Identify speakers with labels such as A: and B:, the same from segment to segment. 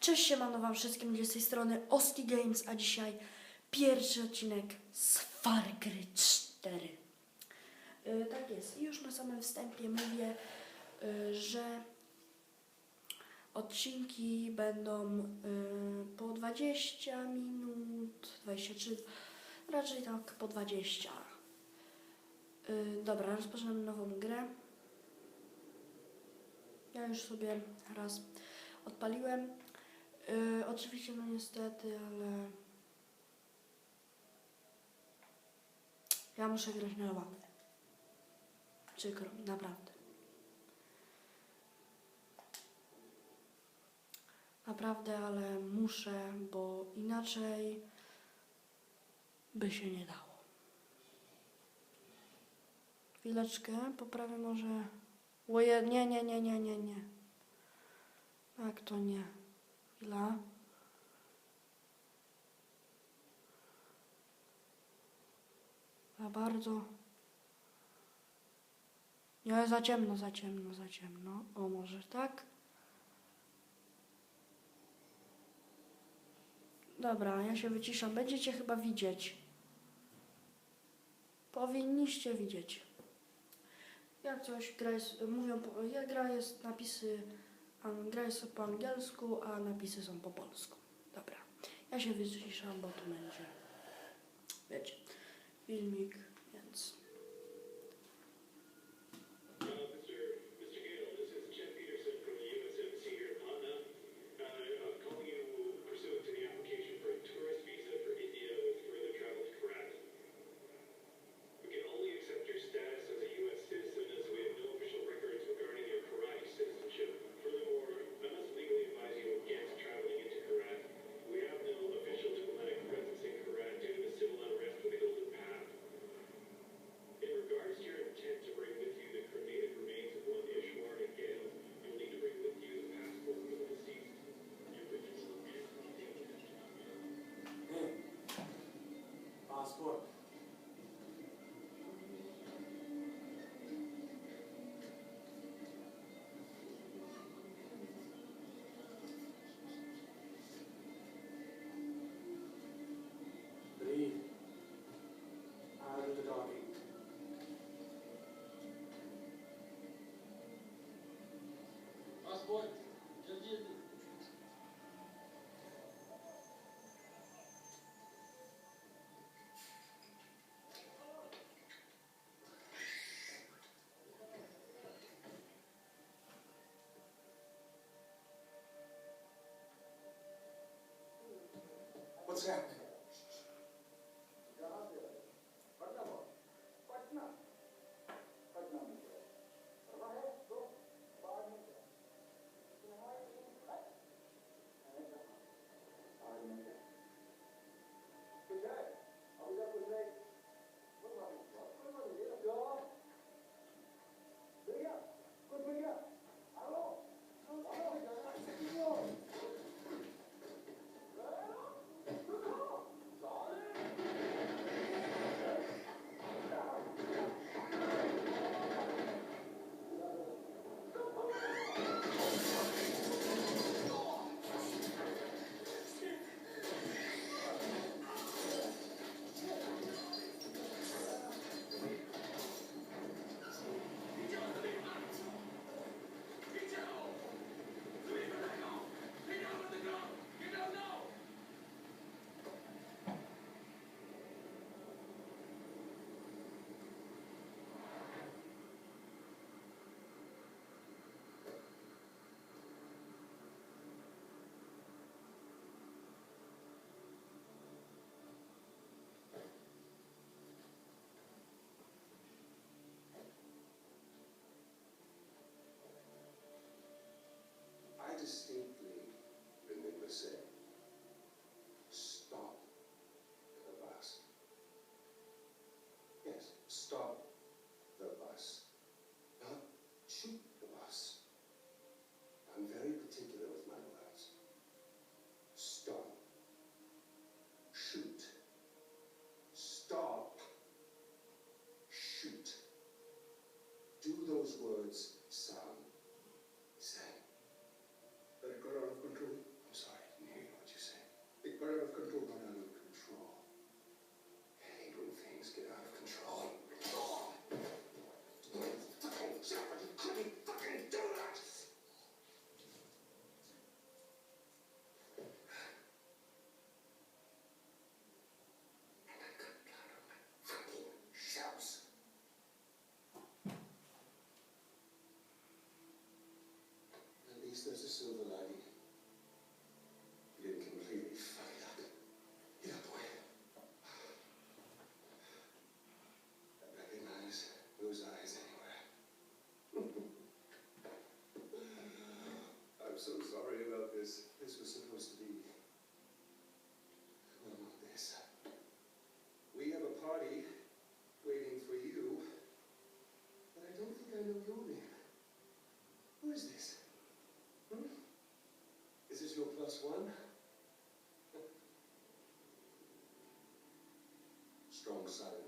A: Cześć, siemano wam wszystkim z tej strony Oski Games, a dzisiaj pierwszy odcinek z Far Cry 4. Y, tak jest, i już na samym wstępie mówię, y, że odcinki będą y, po 20 minut, 23, raczej tak po 20. Y, dobra, rozpoczynamy nową grę. Ja już sobie raz odpaliłem. Yy, oczywiście, no niestety, ale ja muszę grać na łatwe. Przykro naprawdę. Naprawdę, ale muszę, bo inaczej by się nie dało. Chwileczkę, poprawię może... Łoje, nie, nie, nie, nie, nie, nie. Jak to nie? Chwila. Za bardzo. Nie, za ciemno, za ciemno, za ciemno. O, może tak? Dobra, ja się wyciszam. Będziecie chyba widzieć. Powinniście widzieć. Jak coś, gra jest, mówią, po- ja gra jest napisy, gra jest po angielsku, a napisy są po polsku. Dobra, ja się wyciszam, bo tu będzie, wiecie, filmik,
B: Santo. Those words there's a silver lining. strong side.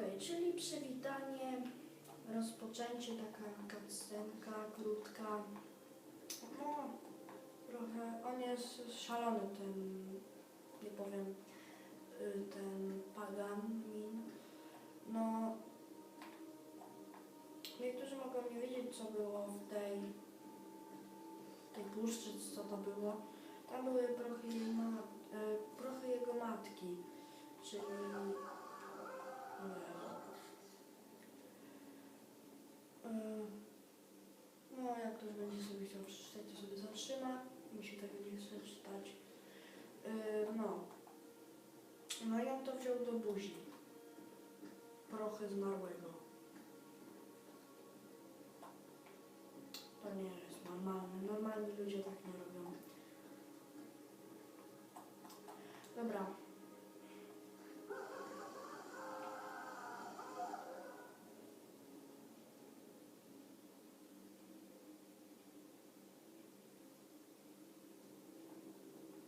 A: Okej, czyli przywitanie, rozpoczęcie, taka cutscenka krótka. No, trochę, on jest szalony ten, nie powiem, y, ten Paganin. No, niektórzy mogą nie wiedzieć, co było w tej, tej puszczy, co to było. Tam były prochy, ma, y, prochy jego matki, czyli No, jak ktoś będzie sobie chciał przeczytać, to sobie zatrzyma. Mi się tego nie chce czytać. Y, No. No i on to wziął do buzi. Prochy zmarłego. To nie jest normalne. Normalni ludzie tak nie robią. Dobra.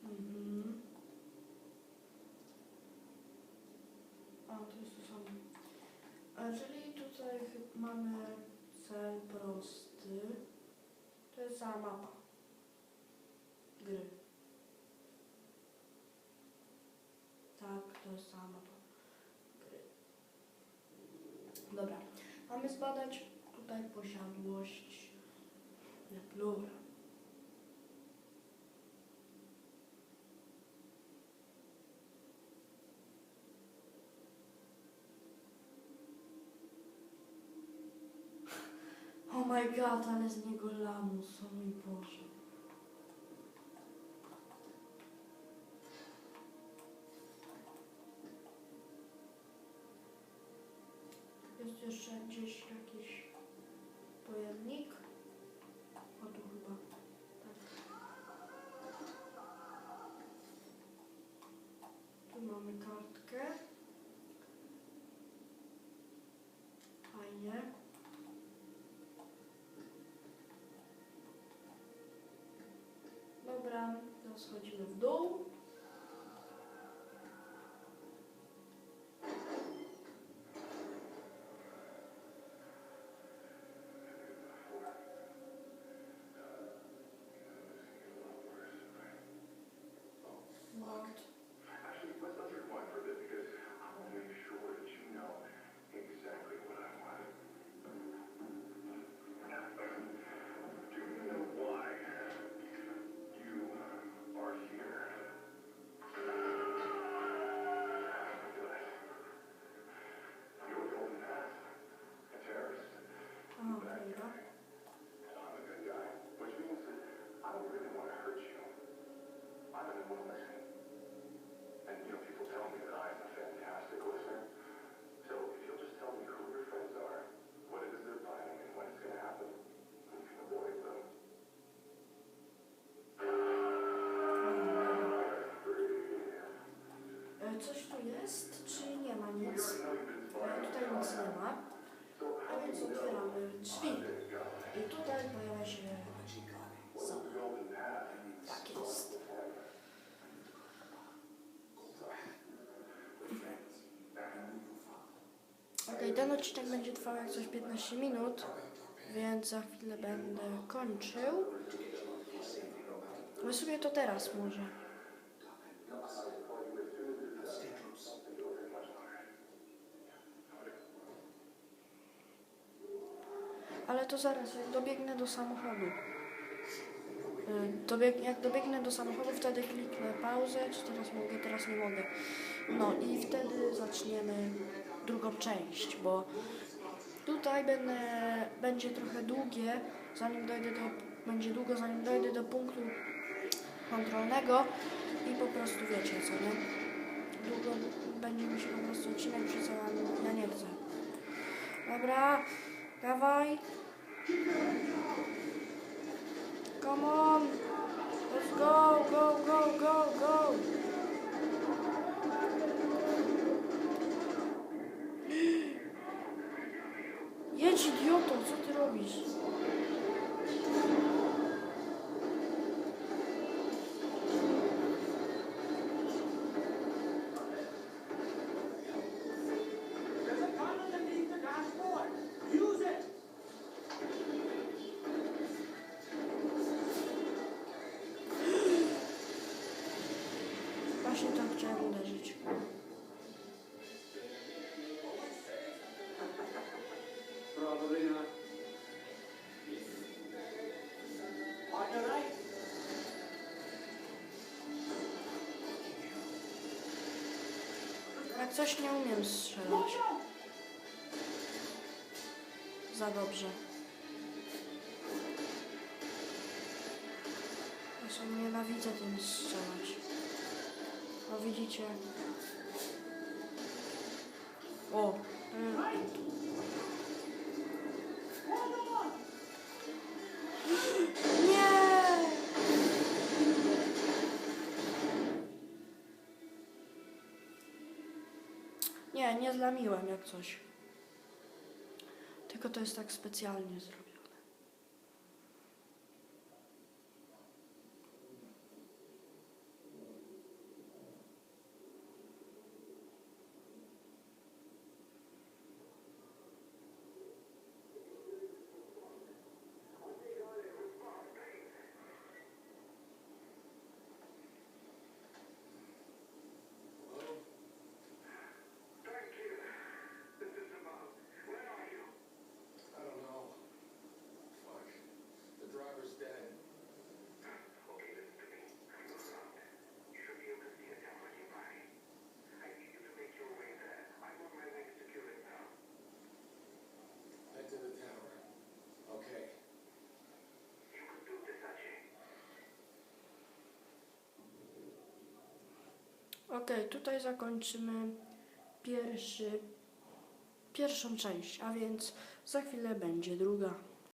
A: Mhm. A, to jest to samo. A, czyli tutaj mamy cel prosty. To jest cała mapa gry. Tak, to jest cała mapa gry. Dobra, mamy zbadać tutaj posiadłość Neplura. My god, ale z niego lamus, o mój Boże. Jest jeszcze gdzieś jakiś pojemnik. O tu chyba. Tak. Tu mamy kartkę. Dobra, ten odcinek będzie trwał jak coś 15 minut, więc za chwilę będę kończył. No sobie to teraz może. Ale to zaraz, jak dobiegnę do samochodu. Y, Dobieg, jak dobiegnę do samochodu, wtedy kliknę pauzę, czy teraz mogę, teraz nie mogę. No i wtedy zaczniemy drugą część, bo tutaj będę, będzie trochę długie, zanim dojdę do, będzie długo, zanim dojdę do punktu kontrolnego i po prostu wiecie co, nie? Długo będzie mi się po prostu odcinek a ja nie chcę. Dobra, dawaj. Come on. Let's go, go, go, go, go. Idioto, co ty robisz? Coś nie umiem strzelać. Za dobrze. Zresztą nienawidzę tym strzelać. O, widzicie? O! y, Nie, nie zlamiłem jak coś. Tylko to jest tak specjalnie zrobione. Okej, tutaj zakończymy pierwszy, pierwszą część, a więc za chwilę będzie druga.